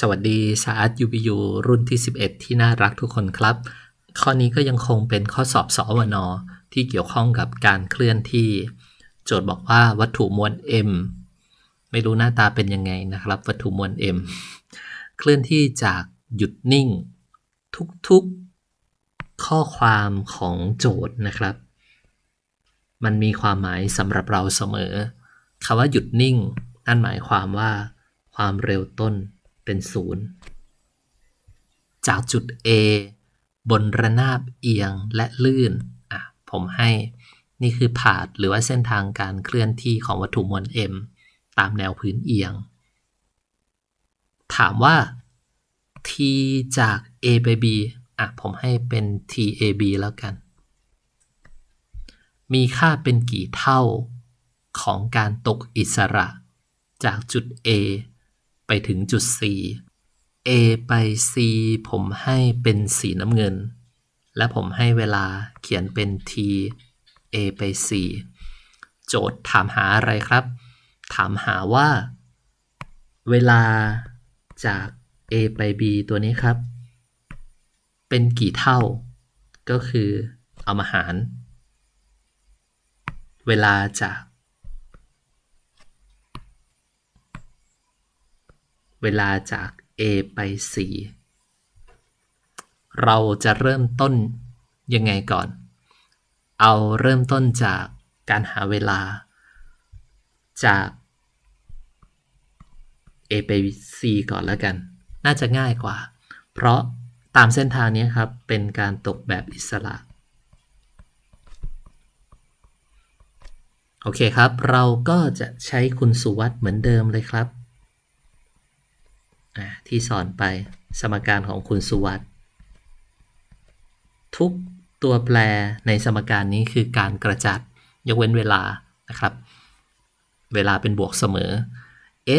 สวัสดีสาอัต UBU รุ่นที่ 11 ที่น่ารักทุกคนครับ ข้อนี้ก็ยังคงเป็นข้อสอบสอวนอที่เกี่ยวข้องกับการเคลื่อนที่ โจทย์บอกว่าวัตถุมวล m ไม่รู้หน้าตาเป็นยังไงนะครับ วัตถุมวล m เคลื่อนที่จากหยุดนิ่ง ทุกๆข้อความของโจทย์นะครับ มันมีความหมายสำหรับเราเสมอคำว่าหยุดนิ่ง นั่นหมายความว่าความเร็วต้น เป็นศูนย์จากจุด A บนระนาบเอียงและลื่นอะผมให้นี่คือผาดหรือว่าเส้นทางการเคลื่อนที่ของวัตถุมวล m ตามแนวพื้นเอียง ถามว่า t จาก a ไป b อะผมให้เป็น tab แล้วกัน มีค่าเป็นกี่เท่าของการตกอิสระจากจุด A ไปถึงจุด C A ไป C ผมให้เป็นสีน้ำเงิน และผมให้เวลาเขียนเป็น T A ไป C โจทย์ถามหาอะไรครับ ถามหาว่า เวลาจาก A ไป B ตัวนี้ครับ เป็นกี่เท่า ก็คือเอามาหาร เวลาจาก เวลาจาก A ไป C เราจะเริ่มต้นยังไงก่อน เอาเริ่มต้นจากการหาเวลา จาก A ไป C ก่อนแล้วกัน น่าจะง่ายกว่า เพราะตามเส้นทางนี้ครับ เป็นการตกแบบอิสระ โอเคครับ เราก็จะใช้คุณสุวัตเหมือนเดิมเลยครับ ที่สอนไปสมการของคุณสุวัตทุกตัวแปรในสมการนี้คือการกระจัดยกเว้นเวลานะครับ เวลาเป็นบวกเสมอ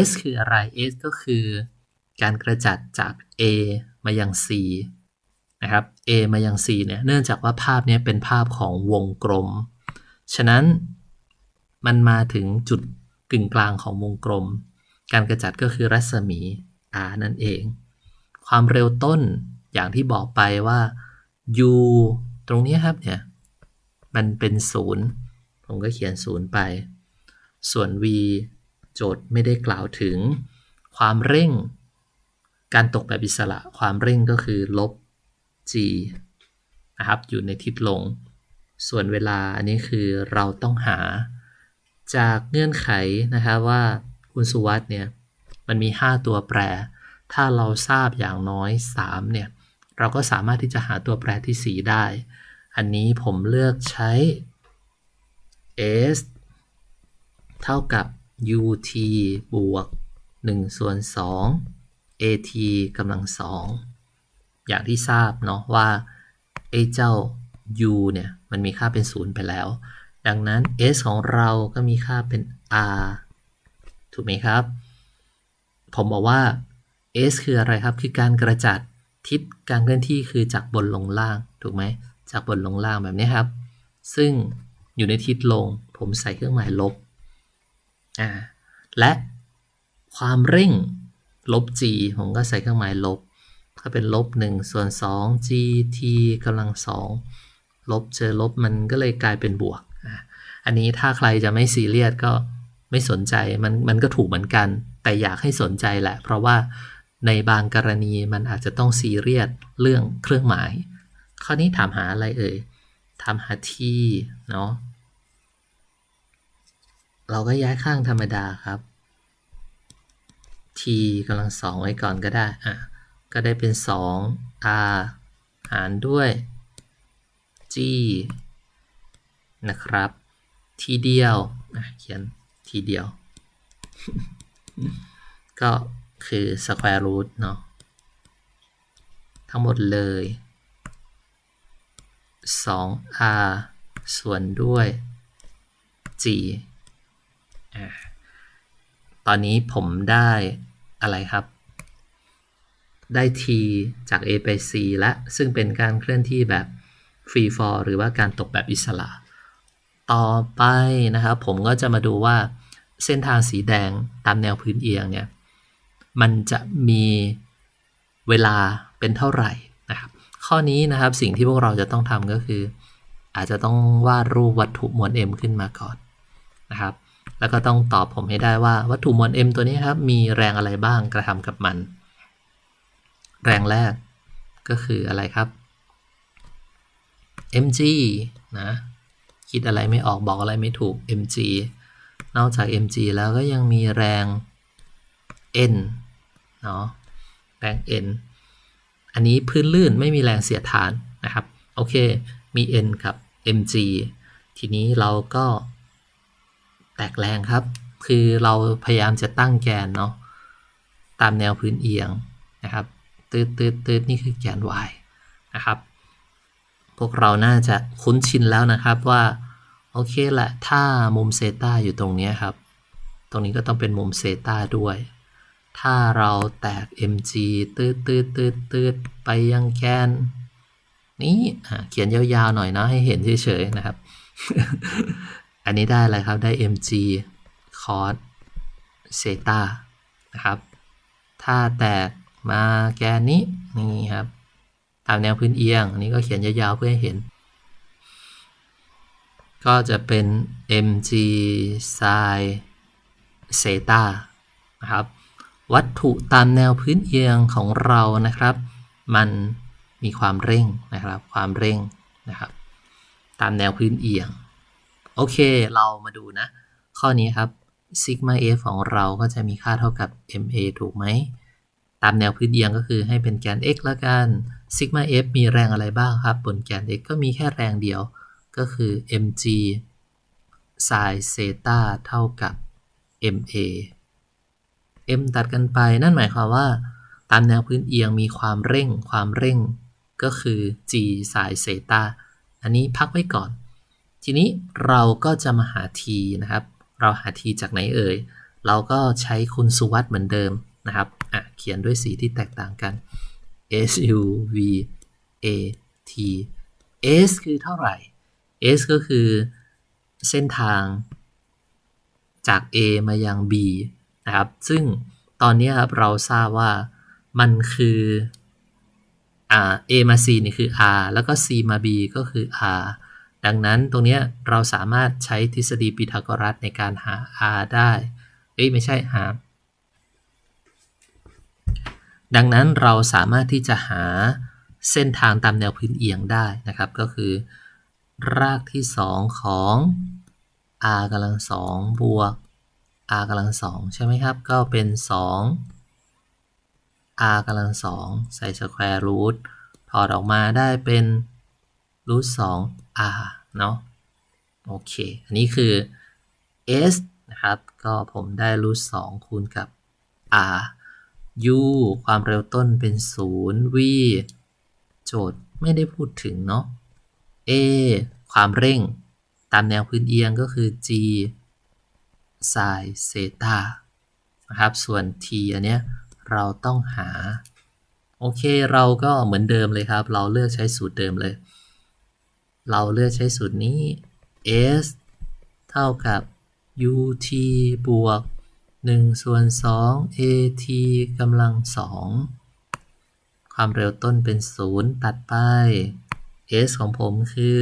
s คืออะไร s ก็คือการกระจัดจาก a มายัง c นะครับ a มายัง c เนี่ยเนื่องจากว่าภาพนี้เป็นภาพของวงกลม ฉะนั้นมันมาถึงจุดกึ่งกลางของวงกลม การกระจัดก็คือรัศมี r นั่นเอง ความเร็วต้นอย่างที่บอกไปว่า u ตรงนี้ครับเนี่ยมันเป็นศูนย์ผมก็เขียนศูนย์ไป ส่วน v โจทย์ไม่ได้กล่าวถึง ความเร่ง การตกแบบอิสระ ความเร่งก็คือลบ g นะครับอยู่ในทิศลง ส่วนเวลาอันนี้คือเราต้องหา จากเงื่อนไขนะครับว่าคุณสุวัตเนี่ย มันมี 5 ตัวแปร ถ้าเราทราบอย่างน้อย 3 เนี่ย เราก็สามารถที่จะหาตัวแปรที่ 4 ได้ อันนี้ผมเลือกใช้ s เท่ากับ ut บวก1ส่วน2 at กำลัง2อย่างที่ทราบเนาะว่าไอ้เจ้า u เนี่ยมันมีค่าเป็น 0 ไปแล้ว ดังนั้น s ของเราก็มีค่าเป็น r ถูกไหมครับ ผมบอกว่า S คืออะไรครับ คือการกระจัดทิศการเคลื่อนที่คือจากบนลงล่าง ถูกไหม จากบนลงล่างแบบนี้ครับ ซึ่งอยู่ในทิศลง ผมใส่เครื่องหมายลบ อ่า และความเร่งลบ g ผมก็ใส่เครื่องหมายลบถ้าเป็นลบ1ส่วน2 g t กำลัง2ลบเจอลบมันก็เลยกลายเป็นบวก อันนี้ถ้าใครจะไม่ซีเรียสก็ ไม่สนใจมันมันก็ถูกเหมือนกัน แต่อยากให้สนใจแหละ เพราะว่าในบางกรณีมันอาจจะต้องซีเรียสเรื่องเครื่องหมาย ข้อนี้ถามหาอะไรเอ่ยถามหาที่เนาะเราก็ย้ายข้างธรรมดาครับ t กำลังสองไว้ก่อนก็ได้อะก็ได้เป็น 2 r หารด้วย g นะครับ ทีเดียวอะเขียน ทีเดียว ก็คือ square root เนาะทั้งหมดเลย 2r ส่วนด้วย g ตอนนี้ผมได้อะไรครับ ได้ t จาก a ไป c และ ซึ่งเป็นการเคลื่อนที่แบบ free fall หรือว่าการตกแบบอิสระ ต่อไปนะครับ ผมก็จะมาดูว่าเส้นทางสีแดงตามแนวพื้นเอียงเนี่ยมันจะมีเวลาเป็นเท่าไหร่นะครับ ข้อนี้นะครับสิ่งที่พวกเราจะต้องทำก็คือ อาจจะต้องวาดรูปวัตถุมวล m ขึ้นมาก่อนนะครับ แล้วก็ต้องตอบผมให้ได้ว่าวัตถุมวล m ตัวนี้ครับมีแรงอะไรบ้างกระทำกับมัน แรงแรกก็คืออะไรครับ mg นะ คิดอะไรไม่ออกบอกอะไรไม่ถูก mg นอกจาก mg แล้วก็ยังมีแรง n เนาะแรง n อันนี้พื้นลื่นไม่มีแรงเสียดทานนะครับ โอเค มี n กับ mg ทีนี้เราก็แตกแรงครับ คือเราพยายามจะตั้งแกนเนาะตามแนวพื้นเอียงนะครับตืดตืดตืดนี่คือแกน y นะครับ พวกเราน่าจะคุ้นชินแล้วนะครับว่า โอเคแหละถ้ามุมเซตาอยู่ตรงนี้ครับ ตรงนี้ก็ต้องเป็นมุมเซตาด้วย ถ้าเราแตก mg ตืดตืดตืดตืดไปยังแกนนี้เขียนยาวๆหน่อยนะให้เห็นเฉยๆนะครับ อันนี้ได้อะไรครับได้ mg cos เซตานะครับ ถ้าแตกมาแกนนี้นี่ครับ ตามแนวพื้นเอียง อันนี้ก็เขียนยาวๆเพื่อให้เห็น ก็จะเป็น mg sin เซตานะครับ วัตถุตามแนวพื้นเอียงของเรานะครับ มันมีความเร่งนะครับ ความเร่งนะครับ ตามแนวพื้นเอียง โอเค เรามาดูนะ ข้อนี้ครับซิกมา f ของเราก็จะมีค่าเท่ากับ ma ถูกไหม ตามแนวพื้นเอียงก็คือให้เป็นแกน x ละกัน ซิกมา f มีแรงอะไรบ้างครับ บนแกน x ก็มีแค่แรงเดียว ก็คือ mg sin เซตาเท่ากับ ma m ตัดกันไป นั่นหมายความว่า ตามแนวพื้นเอียงมีความเร่ง ความเร่ง ก็คือ g sin เซตาอันนี้พักไว้ก่อน ทีนี้เราก็จะมาหา t นะครับ เราหา t จากไหนเอ่ย เราก็ใช้คุณสุวัตเหมือนเดิมนะครับอะเขียนด้วยสีที่แตกต่างกัน s u v a t s คือเท่าไหร่ s ก็คือเส้นทางจาก a มายัง b นะครับ ซึ่งตอนนี้ครับเราทราบว่ามันคืออ่า a มา c นี่คือ r แล้วก็ c มา b ก็คือ r ดังนั้นตรงนี้เราสามารถใช้ทฤษฎีพีทาโกรัสในการหา r ได้ เอ้ยไม่ใช่หา ดังนั้นเราสามารถที่จะหาเส้นทางตามแนวพื้นเอียงได้นะครับ ก็คือ รากที่ 2 ของ r กำลังสองบวก r กำลังสองใช่ไหมครับ ก็เป็น 2 r กำลังสองใส่สแควร์รูทถอดออกมาได้เป็นรูทสอง r เนาะโอเค อันนี้คือ s นะครับ ก็ผมได้รูทสองคูณกับ r u ความเร็วต้นเป็น 0 v โจทย์ไม่ได้พูดถึงเนาะ a ความเร่ง ตามแนวพื้นเอียงก็คือ g sin เซตานะครับ ส่วน t อันเนี้ยเราต้องหา โอเคเราก็เหมือนเดิมเลยครับ เราเลือกใช้สูตรเดิมเลย เราเลือกใช้สูตรนี้ s เท่ากับ ut บวก 1ส่วน2 at กำลัง2ความเร็วต้นเป็น0ตัดไป s ของผมคือ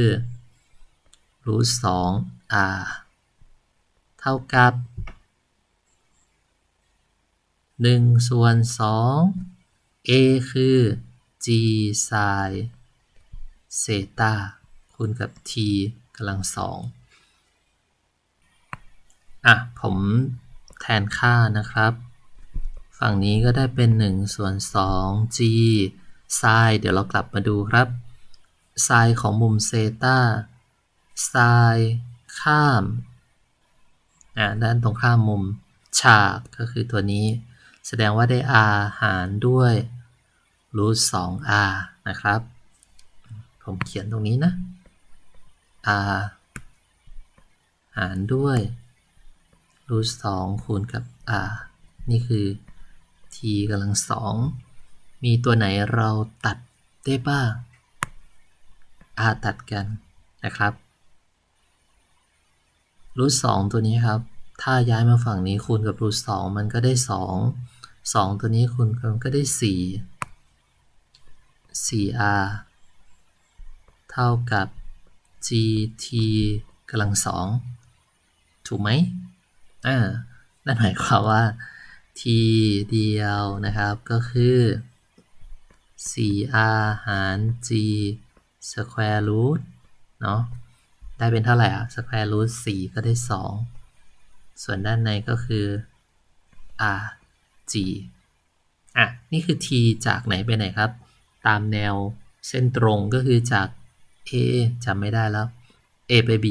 รูท2 r เท่ากับ1ส่วน2 a คือ g sin เซตาคูณกับ t กำลัง2อะ ผม แทนค่านะครับ ฝั่งนี้ก็ได้เป็น1ส่วน2 g sin เดี๋ยวเรากลับมาดูครับ sin ของมุมเซตา sin ข้ามอ่าด้านตรงข้ามมุมฉากก็คือตัวนี้ แสดงว่าได้ r หารด้วยรูท2 r นะครับ ผมเขียนตรงนี้นะ r หารด้วย รูท2คูณกับ r นี่คือ t กำลังสองมีตัวไหนเราตัดได้บ้าง r ตัดกันนะครับรูท2ตัวนี้ครับ ถ้าย้ายมาฝั่งนี้คูณกับรูท2มันก็ได้2สองตัวนี้คูณกันก็ได้สี่สี่ r เท่ากับ gt กำลังสองถูกไหม อ่านั่นหมายความว่า t เดียวนะครับก็คือ 4r หาร g square root เนาะได้เป็นเท่าไหร่อะ square root 4 ก็ได้ 2 ส่วนด้านในก็คือ r g อะ นี่คือ t จากไหนไปไหนครับ ตามแนวเส้นตรงก็คือจาก a จำไม่ได้แล้ว a ไป b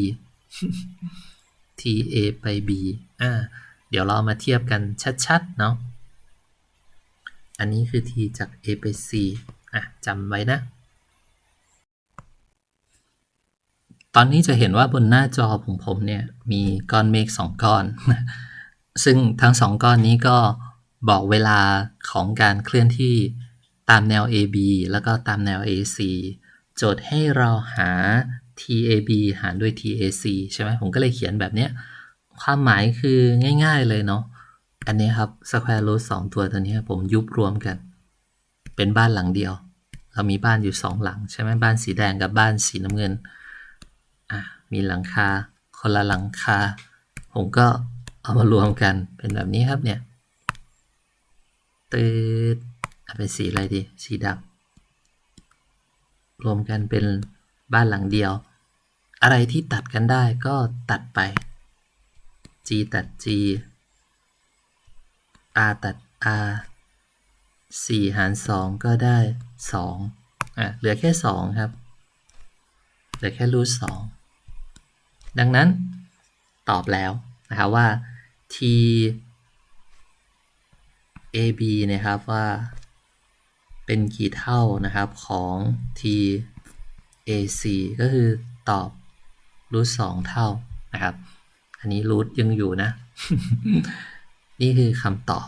a ไป b อ่า เดี๋ยวเรามาเทียบกันชัดๆ เนาะ อันนี้คือ t จาก a ไป c อะจำไว้นะ ตอนนี้จะเห็นว่าบนหน้าจอของผมเนี่ย มีก้อนเมฆสองก้อน ซึ่งทั้งสองก้อนนี้ก็บอกเวลาของการเคลื่อนที่ตามแนว AB แล้วก็ตามแนว AC โจทย์ให้เราหา TAB หารด้วย TAC ใช่ไหมผมก็เลยเขียนแบบเนี้ย ความหมายคือง่าย ๆเลยเนาะ อันนี้ครับ square root สองตัวตัวนี้ผมยุบรวมกัน เป็นบ้านหลังเดียว เรามีบ้านอยู่สองหลัง ใช่ไหมบ้านสีแดงกับบ้านสีน้ำเงิน อะ มีหลังคา คนละหลังคา ผมก็เอามารวมกันเป็นแบบนี้ครับเนี่ยตืดเอาเป็นสีอะไรดี สีดำรวมกันเป็น บ้านหลังเดียว อะไรที่ตัดกันได้ก็ตัดไป G ตัด G R ตัด R 4 หาร 2 ก็ได้ 2 อะ เหลือแค่ 2 ครับ เหลือแค่รูท2ดังนั้นตอบแล้วนะครับว่า t ab นะครับว่าเป็นกี่เท่านะครับของ t ac ก็คือตอบรูทสองเท่านะครับ อันนี้รูทยังอยู่นะ นี่คือคำตอบ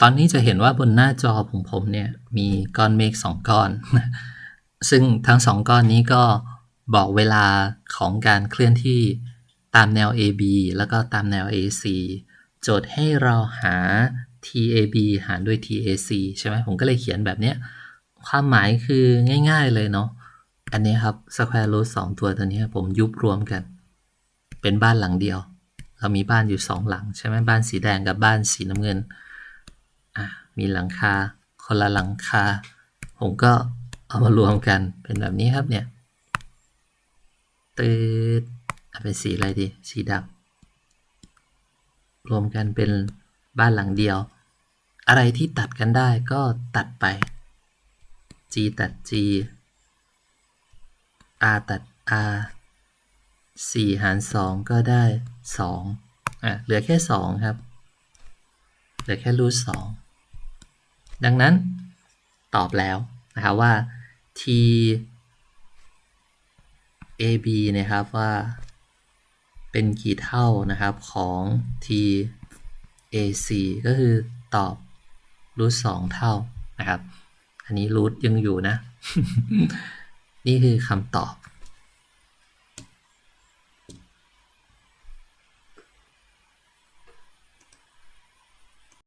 ตอนนี้จะเห็นว่าบนหน้าจอของผมเนี่ยมีก้อนเมฆสองก้อน ซึ่งทั้งสองก้อนนี้ก็บอกเวลาของการเคลื่อนที่ตามแนว AB แล้วก็ตามแนว AC โจทย์ให้เราหา TAB หารด้วย TAC ใช่ไหมผมก็เลยเขียนแบบเนี้ย ความหมายคือง่ายๆเลยเนาะ อันนี้ครับ square root สองตัวตัวนี้ผมยุบรวมกัน เป็นบ้านหลังเดียว เรามีบ้านอยู่สองหลังใช่ไหมบ้านสีแดงกับบ้านสีน้ำเงิน มีหลังคา คนละหลังคา ผมก็เอามารวมกันเป็นแบบนี้ครับเนี่ยตืดเป็นสีอะไรดี สีดำรวมกันเป็นบ้านหลังเดียว อะไรที่ตัดกันได้ก็ตัดไป G ตัด G R ตัด R 4 หาร 2 ก็ได้ 2 อะ เหลือแค่ 2 ครับ เหลือแค่รูท2 ดังนั้นตอบแล้วนะครับว่า t ab นะครับว่าเป็นกี่เท่านะครับของ t ac ก็คือตอบรูท2เท่านะครับ อันนี้รูทยังอยู่นะ นี่คือคำตอบ